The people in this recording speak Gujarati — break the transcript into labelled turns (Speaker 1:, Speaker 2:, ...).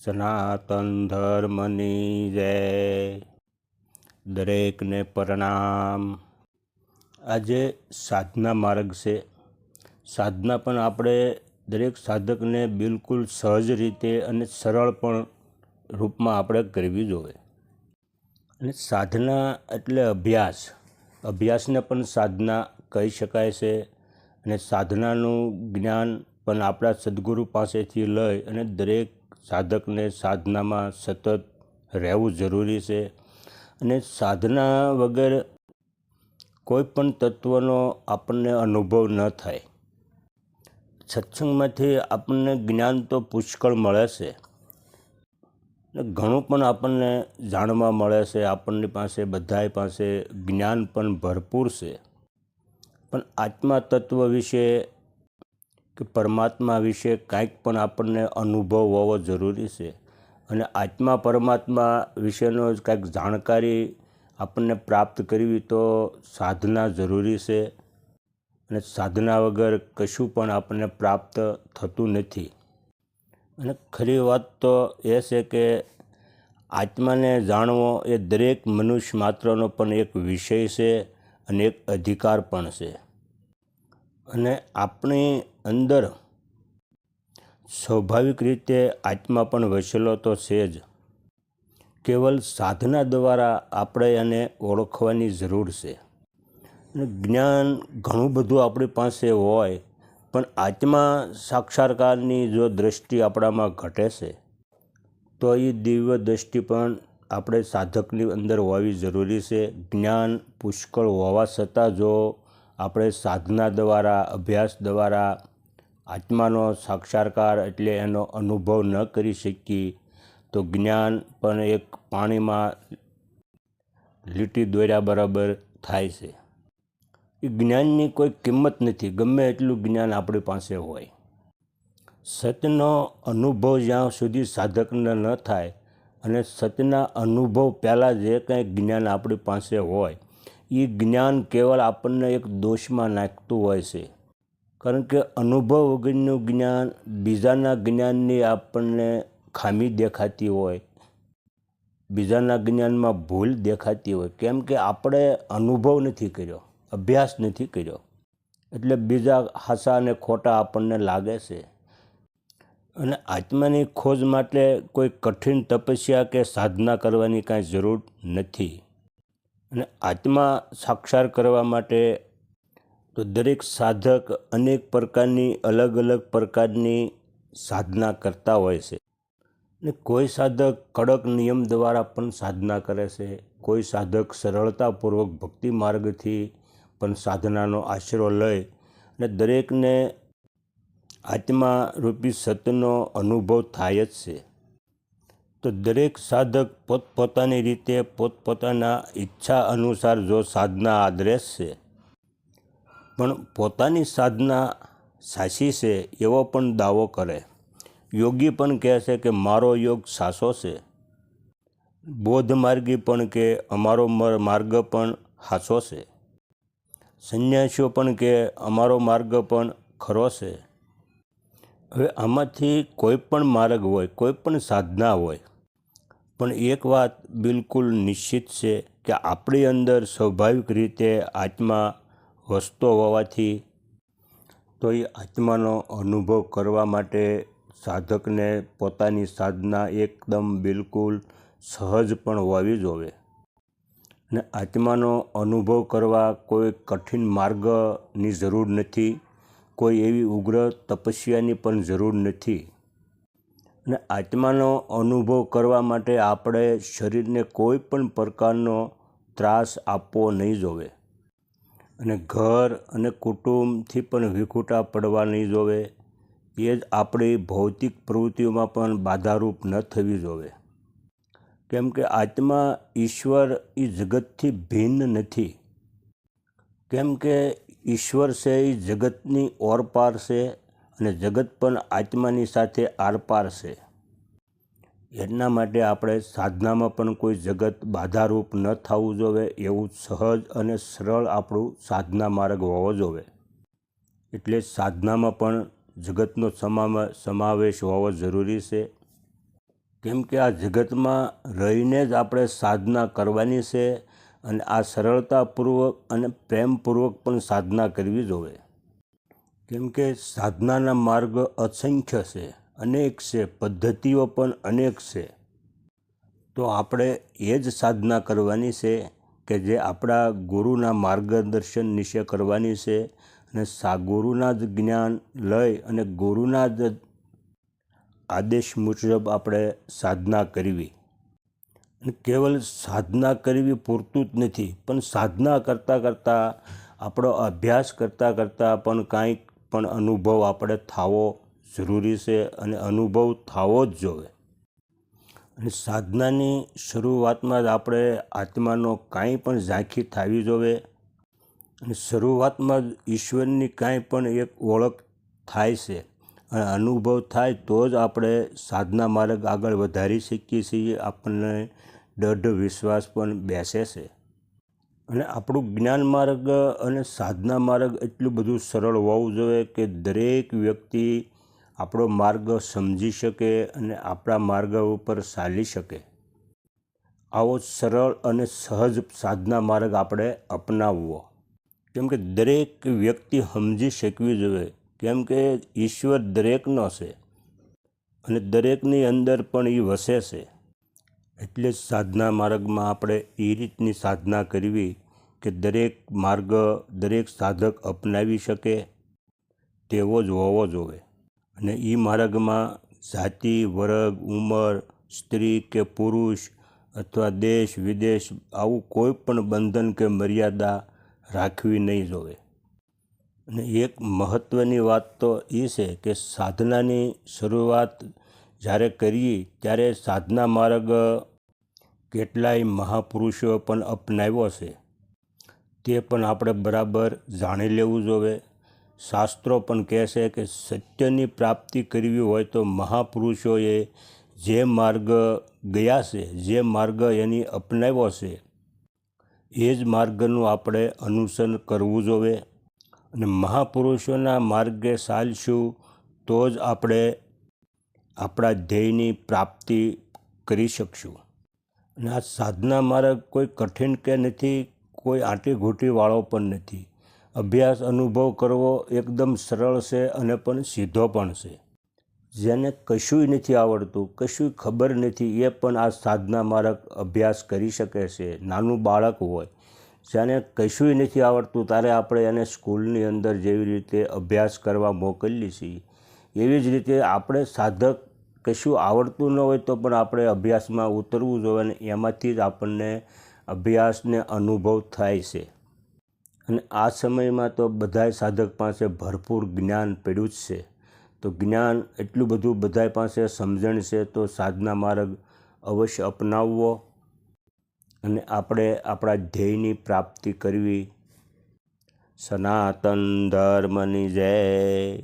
Speaker 1: સનાતન ધર્મની જય દરેકને પ્રણામ આજે સાધના માર્ગ છે સાધના પણ આપણે દરેક સાધકને બિલકુલ સહજ રીતે અને સરળ પણ રૂપમાં આપણે કરવી જોઈએ અને સાધના એટલે અભ્યાસ અભ્યાસને પણ સાધના કહી શકાય છે અને સાધનાનું જ્ઞાન પણ આપણા સદગુરુ પાસેથી લઈ અને દરેક સાધકને સાધનામાં સતત રહેવું જરૂરી છે. અને સાધના વગર કોઈ પણ તત્વનો આપણને અનુભવ ન થાય. સત્સંગમાંથી આપણને જ્ઞાન તો પુષ્કળ મળે છે. ઘણું પણ આપણને જાણવા મળે છે, આપણની પાસે બધાય પાસે જ્ઞાન પણ ભરપૂર છે. પણ આત્મા તત્વ વિશે કે પરમાત્મા વિશે કાંઈક પણ આપણને અનુભવ હોવો જરૂરી છે. અને આત્મા પરમાત્મા વિશેનો જ કાંઈક જાણકારી આપણને પ્રાપ્ત કરવી તો સાધના જરૂરી છે. અને સાધના વગર કશું પણ આપણને પ્રાપ્ત થતું નથી. અને ખરી વાત તો એ છે કે આત્માને જાણવો એ દરેક મનુષ્ય માત્રનો પણ એક વિષય છે અને એક અધિકાર પણ છે. અને આપણી અંદર સ્વાભાવિક રીતે આત્મા પણ વસેલો તો છે જ. કેવલ સાધના દ્વારા આપણે એને ઓળખવાની જરૂર છે. અને જ્ઞાન ઘણું બધું આપણી પાસે હોય પણ આત્મા સાક્ષાત્કારની જો દૃષ્ટિ આપણામાં ઘટે છે, તો એ દિવ્ય દૃષ્ટિ પણ આપણે સાધકની અંદર હોવી જરૂરી છે. જ્ઞાન પુષ્કળ હોવા છતાં જો આપણે સાધના દ્વારા, અભ્યાસ દ્વારા આત્માનો સાક્ષાત્કાર એટલે એનો અનુભવ ન કરી શકીએ, તો જ્ઞાન પણ એક પાણીમાં લીટી દોર્યા બરાબર થાય છે. એ જ્ઞાનની કોઈ કિંમત નથી, ગમે એટલું જ્ઞાન આપણી પાસે હોય. સતનો અનુભવ જ્યાં સુધી સાધકને ન થાય અને સતના અનુભવ પહેલાં જે કંઈ જ્ઞાન આપણી પાસે હોય એ જ્ઞાન કેવળ આપણને એક દોષમાં નાખતું હોય છે. કારણ કે અનુભવ વગરનું જ્ઞાન બીજાના જ્ઞાનની આપણને ખામી દેખાતી હોય, બીજાના જ્ઞાનમાં ભૂલ દેખાતી હોય. કેમ કે આપણે અનુભવ નથી કર્યો. અભ્યાસ નથી કર્યો. એટલે બીજા હાસા અને ખોટા આપણને લાગે છે. અને આત્માની ખોજ માટે કોઈ કઠિન તપસ્યા કે સાધના કરવાની કાંઈ જરૂર નથી. અને આત્મા સાક્ષાર કરવા માટે તો દરેક સાધક અનેક પ્રકારની અલગ અલગ પ્રકારની સાધના કરતા હોય છે. ને કોઈ સાધક કડક નિયમ દ્વારા પણ સાધના કરે છે. કોઈ સાધક સરળતાપૂર્વક ભક્તિ માર્ગથી પણ સાધનાનો આશરો લઈ અને દરેકને આત્મા રૂપી સત્યનો અનુભવ થાય જ છે. તો દરેક સાધક પોતપોતાની રીતે પોતપોતાના ઈચ્છા અનુસાર જો સાધના આદરેશ છે, પણ પોતાની સાધના સાચી છે એવો પણ દાવો કરે. યોગી પણ કહે છે કે, મારો યોગ સાસો છે. બૌદ્ધ માર્ગી પણ કે, અમારો માર્ગ પણ હાસો છે. સંન્યાસીઓ પણ કે અમારો માર્ગ પણ ખરો છે. હવે આમાંથી કોઈ પણ માર્ગ હોય, કોઈ પણ સાધના હોય, પણ એક વાત બિલકુલ નિશ્ચિત છે કે આપણી અંદર સ્વાભાવિક રીતે આત્મા વસતો હોવાથી, તો એ આત્માનો અનુભવ કરવા માટે સાધકને પોતાની સાધના એકદમ બિલકુલ સહજ પણ હોવી જોઈએ અને આત્માનો અનુભવ કરવા કોઈ કઠિન માર્ગની જરૂર નથી, કોઈ એવી ઉગ્ર તપસ્યાની પણ જરૂર નથી. અને આત્માનો અનુભવ કરવા માટે આપણે શરીરને કોઈ પણ પ્રકારનો ત્રાસ આપવો નહીં જોવે. અને ઘર અને કુટુંબથી પણ વિખૂટા પડવા નહીં જોવે. એ જ આપણી ભૌતિક પ્રવૃત્તિઓમાં પણ બાધારૂપ ન થવી જોવે. કેમ કે આત્મા ઈશ્વર એ જગતથી ભિન્ન નથી. કેમ કે ઈશ્વર છે એ જગતની ઓરપાર છે અને જગત પણ આત્માની સાથે આરપાર છે. એના માટે આપણે સાધનામાં પણ કોઈ જગત બાધારૂપ ન થવું જોઈએ એવું સહજ અને સરળ આપણું સાધના માર્ગ હોવો જોઈએ એટલે સાધનામાં પણ જગતનો સમાવે સમાવેશ હોવો જરૂરી છે. કેમ કે આ જગતમાં રહીને જ આપણે સાધના કરવાની છે અને આ સરળતાપૂર્વક અને પ્રેમપૂર્વક પણ સાધના કરવી જોઈએ કેમ કે સાધનાના માર્ગ અસંખ્ય છે, અનેક છે, પદ્ધતિઓ પણ અનેક છે. તો આપણે એ જ સાધના કરવાની છે કે જે આપણા ગુરુના માર્ગદર્શન નીચે કરવાની છે અને સા ગુરુના જ જ્ઞાન લઈ અને ગુરુના જ આદેશ મુજબ આપણે સાધના કરવી. અને કેવલ સાધના કરવી પૂરતું જ નથી, પણ સાધના કરતાં કરતાં, આપણો અભ્યાસ કરતાં કરતાં પણ કાંઈક પણ અનુભવ આપણે થાવો જરૂરી છે અને અનુભવ થાવો જ જોવે. અને સાધનાની શરૂઆતમાં જ આપણે આત્માનો કાંઈ પણ ઝાંખી થવી જોવે. અને શરૂઆતમાં જ ઈશ્વરની કાંઈ પણ એક ઓળખ થાય છે. અને અનુભવ થાય તો જ આપણે સાધના માર્ગ આગળ વધારી શકીએ છીએ. આપણને દૃઢ વિશ્વાસ પણ બેસે છે. અને આપણું જ્ઞાન માર્ગ અને સાધના માર્ગ એટલું બધું સરળ હોવું જોઈએ કે દરેક વ્યક્તિ આપણો માર્ગ સમજી શકે અને આપણા માર્ગ ઉપર ચાલી શકે. આવો સરળ અને સહજ સાધના માર્ગ આપણે અપનાવવો. કેમ કે દરેક વ્યક્તિ સમજી શકવી જોઈએ. કેમ કે ઈશ્વર દરેકનો છે અને દરેકની અંદર પણ એ વસે છે. એટલે સાધના માર્ગમાં આપણે એ રીતની સાધના કરવી કે દરેક માર્ગ દરેક સાધક અપનાવી શકે, તેવો જ હોવો જોવે. અને એ માર્ગમાં જાતિ, વર્ગ, ઉંમર, સ્ત્રી કે પુરુષ અથવા દેશ, વિદેશ આવું કોઈ પણ બંધન કે મર્યાદા રાખવી નહીં જોવે. અને એક મહત્ત્વની વાત તો એ છે કે સાધનાની શરૂઆત જ્યારે કરીએ, ત્યારે સાધના માર્ગ કેટલાય મહાપુરુષો પણ અપનાવ્યો છે. તે પણ આપણે બરાબર જાણી લેવું જોઈએ શાસ્ત્રો પણ કહે છે કે સત્યની પ્રાપ્તિ કરવી હોય તો મહાપુરુષોએ જે માર્ગ ગયા છે, જે માર્ગ એની અપનાવ્યો છે, એ જ માર્ગનું આપણે અનુસરણ કરવું જોઈએ અને મહાપુરુષોના માર્ગે ચાલશું, તો જ આપણે આપણા ધ્યેયની પ્રાપ્તિ કરી શકશું. અને આ સાધના માર્ગ કોઈ કઠિન કે નથી, કોઈ આંટીઘૂંટીવાળો પણ નથી. અભ્યાસ અનુભવ કરવો એકદમ સરળ છે અને પણ સીધો પણ છે. જેને કશુંય નથી આવડતું કશું ખબર નથી, એ પણ આ સાધના માર્ગ અભ્યાસ કરી શકે છે. નાનું બાળક હોય જેને કશું નથી આવડતું ત્યારે આપણે એને સ્કૂલની અંદર જેવી રીતે અભ્યાસ કરવા મોકલીએ છીએ. એવી જ રીતે આપણે સાધક કશું આવડતું ન હોય તો પણ આપણે અભ્યાસમાં ઉતરવું જોઈએ અને એમાંથી જ આપણને અભ્યાસને અનુભવ થાય છે. અને આ સમયમાં તો બધાય સાધક પાસે ભરપૂર જ્ઞાન પડ્યું જ છે. તો જ્ઞાન એટલું બધું બધાય પાસે સમજણ છે, તો સાધના માર્ગ અવશ્ય અપનાવવો. અને આપણે આપણા ધ્યેયની પ્રાપ્તિ કરવી. સનાતન ધર્મની જય.